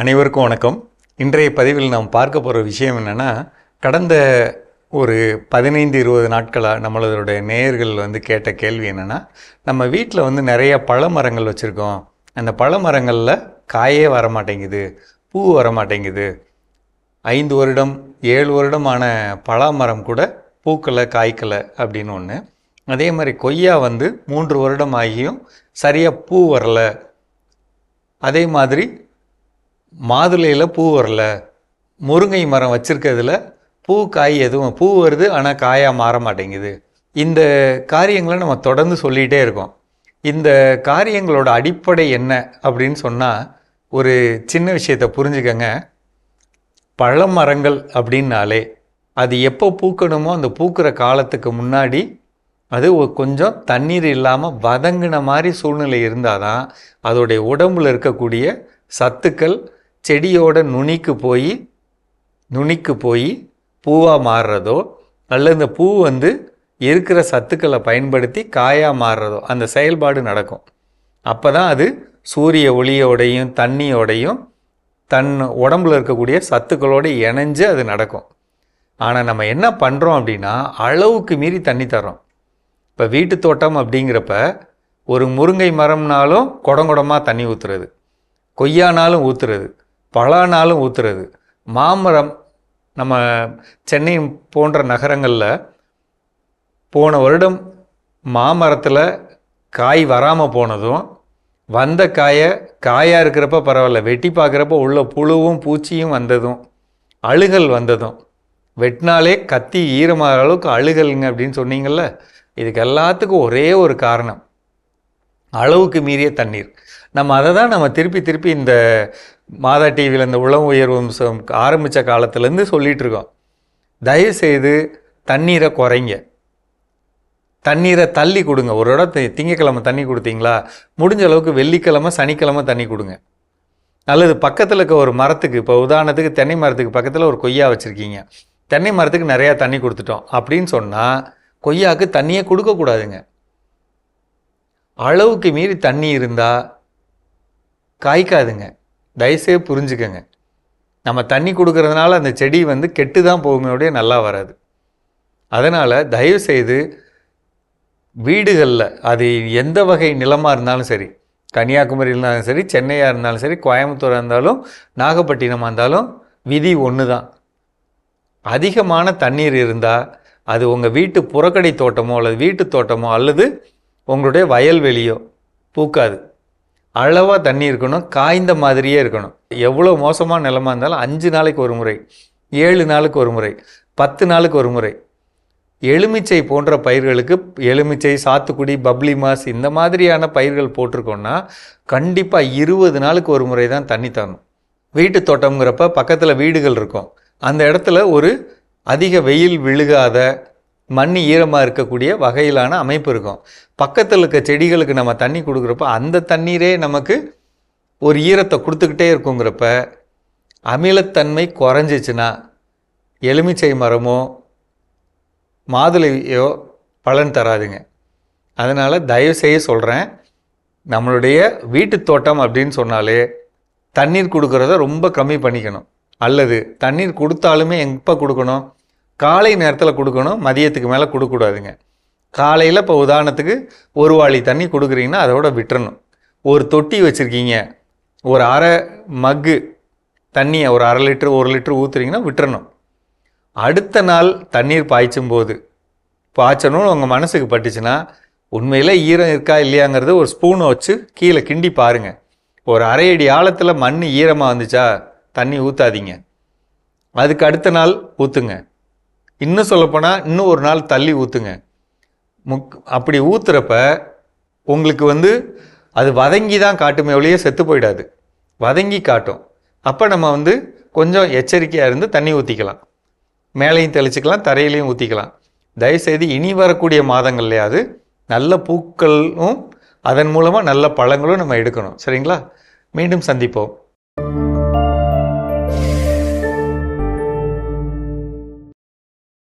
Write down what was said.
அனைவருக்கும் வணக்கம். இன்றைய பதிவில் நாம் பார்க்க போகிற விஷயம் என்னென்னா கடந்த ஒரு பதினைந்து இருபது நாட்களாக நம்மளோட நேயர்கள் வந்து கேட்ட கேள்வி என்னென்னா நம்ம வீட்டில் வந்து நிறைய பழ மரங்கள் வச்சுருக்கோம். அந்த பழ மரங்களில் காயே வர மாட்டேங்குது பூ வர மாட்டேங்குது ஐந்து வருடம் ஏழு வருடமான பலாமரம் கூட பூக்கலை காய்க்கலை அப்படின்னு ஒன்று அதே மாதிரி கொய்யா வந்து மூன்று வருடம் ஆகியும் சரியாக பூ வரலை. அதே மாதிரி மாதுளையில் பூ வரல. முருங்கை மரம் வச்சுருக்கிறதுல பூ காய் எதுவும் பூ வருது ஆனால் காயாக மாற மாட்டேங்குது. இந்த காரியங்களை நம்ம தொடர்ந்து சொல்லிகிட்டே இருக்கோம். இந்த காரியங்களோட அடிப்படை என்ன அப்படின்னு சொன்னால் ஒரு சின்ன விஷயத்தை புரிஞ்சுக்கங்க. பழமரங்கள் அப்படின்னாலே அது எப்போ பூக்கணுமோ அந்த பூக்கிற காலத்துக்கு முன்னாடி அது கொஞ்சம் தண்ணீர் இல்லாமல் வதங்கின மாதிரி சூழ்நிலை இருந்தால் தான் அதோடைய உடம்பில் இருக்கக்கூடிய சத்துக்கள் செடியோட நுனிக்கு போய் நுனிக்கு போய் பூவாக மாறுறதோ அல்லது இந்த பூ வந்து இருக்கிற சத்துக்களை பயன்படுத்தி காயாக மாறுறதோ அந்த செயல்பாடு நடக்கும். அப்போ தான் அது சூரிய ஒளியோடையும் தண்ணியோடையும் தன் உடம்புல இருக்கக்கூடிய சத்துக்களோடு இணைஞ்சு அது நடக்கும். ஆனால் நம்ம என்ன பண்ணுறோம் அப்படின்னா அளவுக்கு மீறி தண்ணி தரோம் இப்போ வீட்டு தோட்டம் அப்படிங்கிறப்ப ஒரு முருங்கை மரம்னாலும் குடங்குடமாக தண்ணி ஊற்றுறது கொய்யானாலும் ஊற்றுறது பலானாலும் ஊற்றுறது மாமரம் நம்ம சென்னை போன்ற நகரங்களில் போன வருடம் மாமரத்தில் காய் வராமல் போனதும் வந்த காயை காயாக இருக்கிறப்ப பரவாயில்ல வெட்டி பார்க்குறப்ப உள்ள புழுவும் பூச்சியும் வந்ததும் அழுகல் வந்ததும். வெட்டினாலே கத்தி ஈரமாகிற அளவுக்கு அழுகலுங்க அப்படின்னு சொன்னீங்கள்ல இதுக்கு எல்லாத்துக்கும் ஒரே ஒரு காரணம் அளவுக்கு மீறிய தண்ணீர். நம்ம அதை தான் நம்ம திருப்பி திருப்பி இந்த மாதா டிவியில் இந்த உளவு உயர்வு வம்சம் ஆரம்பித்த காலத்துலேருந்து சொல்லிகிட்ருக்கோம் தயவுசெய்து தண்ணீரை குறைங்க. தண்ணீரை தள்ளி கொடுங்க. ஒரு இடம் திங்கக்கிழமை தண்ணி கொடுத்தீங்களா? முடிஞ்ச அளவுக்கு வெள்ளிக்கிழமை சனிக்கிழமை தண்ணி கொடுங்க. அல்லது பக்கத்தில் இருக்க ஒரு மரத்துக்கு இப்போ உதாரணத்துக்கு தென்னை மரத்துக்கு பக்கத்தில் ஒரு கொய்யா வச்சுருக்கீங்க. தென்னை மரத்துக்கு நிறையா தண்ணி கொடுத்துட்டோம். அப்படின்னு சொன்னால் கொய்யாவுக்கு தண்ணியே கொடுக்கக்கூடாதுங்க. அளவுக்கு மீறி தண்ணி இருந்தால் காய்க்காதுங்க. தயவுசெய்து புரிஞ்சுக்கங்க. நம்ம தண்ணி கொடுக்கறதுனால அந்த செடி வந்து கெட்டு தான் போகுமே நல்லா வராது. அதனால் தயவுசெய்து வீடுகளில் அது எந்த வகை நிலமாக இருந்தாலும் சரி கன்னியாகுமரி இருந்தாலும் சரி சென்னையாக இருந்தாலும் சரி கோயம்புத்தூராக இருந்தாலும் நாகப்பட்டினமாக இருந்தாலும் விதி ஒன்று தான் அதிகமான தண்ணீர் இருந்தால் அது உங்கள் வீட்டு புறக்கடை தோட்டமோ அல்லது வீட்டு தோட்டமோ அல்லது உங்களுடைய வயல்வெளியோ பூக்காது. அளவாக தண்ணி இருக்கணும் காய்ந்த மாதிரியே இருக்கணும். எவ்வளோ மோசமான நிலமாக இருந்தாலும் அஞ்சு நாளைக்கு ஒரு முறை ஏழு நாளுக்கு ஒரு முறை பத்து நாளுக்கு ஒரு முறை. எலுமிச்சை போன்ற பயிர்களுக்கு எலுமிச்சை சாத்துக்குடி பப்ளி மாஸ் இந்த மாதிரியான பயிர்கள் போட்டிருக்கோன்னா கண்டிப்பாக இருபது நாளுக்கு ஒரு முறை தான் தண்ணி தரணும் வீட்டு தோட்டம்ங்கிறப்ப பக்கத்தில் வீடுகள் இருக்கும். அந்த இடத்துல ஒரு அதிக வெயில் விழுகாத மண் ஈரமாக இருக்கக்கூடிய வகையிலான அமைப்பு இருக்கும். பக்கத்தில் இருக்க செடிகளுக்கு நம்ம தண்ணி கொடுக்குறப்ப அந்த தண்ணீரே நமக்கு ஒரு ஈரத்தை கொடுத்துக்கிட்டே இருக்குங்கிறப்ப அமிலத்தன்மை குறைஞ்சிச்சுன்னா எலுமிச்சை மரமோ மாதுளையோ பலன் தராதுங்க. அதனால் தயவு செய்ய சொல்கிறேன் நம்மளுடைய வீட்டு தோட்டம் அப்படின்னு சொன்னாலே தண்ணீர் கொடுக்குறத ரொம்ப கம்மி பண்ணிக்கணும். அல்லது தண்ணீர் கொடுத்தாலுமே எப்போ கொடுக்கணும்? காலை நேரத்தில் கொடுக்கணும் மதியத்துக்கு மேலே கொடுக்கக்கூடாதுங்க. காலையில் இப்போ உதாரணத்துக்கு ஒரு வாளி தண்ணி கொடுக்குறீங்கன்னா அதோட விட்டுறணும். ஒரு தொட்டி வச்சுருக்கீங்க ஒரு அரை மக்கு தண்ணியை ஒரு அரை லிட்டர் ஒரு லிட்டர் ஊற்றுறீங்கன்னா விட்டுறணும். அடுத்த நாள் தண்ணீர் பாய்ச்சும் போது பாய்ச்சணும்னு உங்கள் மனசுக்கு பட்டுச்சுன்னா உண்மையில் ஈரம் இருக்கா இல்லையாங்கிறது ஒரு ஸ்பூனை வச்சு கீழே கிண்டி பாருங்கள் ஒரு அரை அடி ஆழத்தில் மண் ஈரமாக வந்துச்சா தண்ணி ஊற்றாதீங்க அதுக்கு அடுத்த நாள் ஊற்றுங்க இன்னும் சொல்லப்போனால் இன்னும் ஒரு நாள் தள்ளி ஊற்றுங்க முக் அப்படி ஊற்றுறப்ப உங்களுக்கு வந்து அது வதங்கி தான் காட்டுமே ஒழிய செத்து போயிடாது. வதங்கி காட்டும். அப்போ நம்ம வந்து கொஞ்சம் எச்சரிக்கையாக இருந்து தண்ணி ஊற்றிக்கலாம் மேலையும் தெளிச்சிக்கலாம் தரையிலையும் ஊற்றிக்கலாம் தயவுசெய்து இனி வரக்கூடிய மாதங்கள்லையாவது நல்ல பூக்களும் அதன் மூலமாக நல்ல பழங்களும் நம்ம எடுக்கணும். சரிங்களா? மீண்டும் சந்திப்போம்.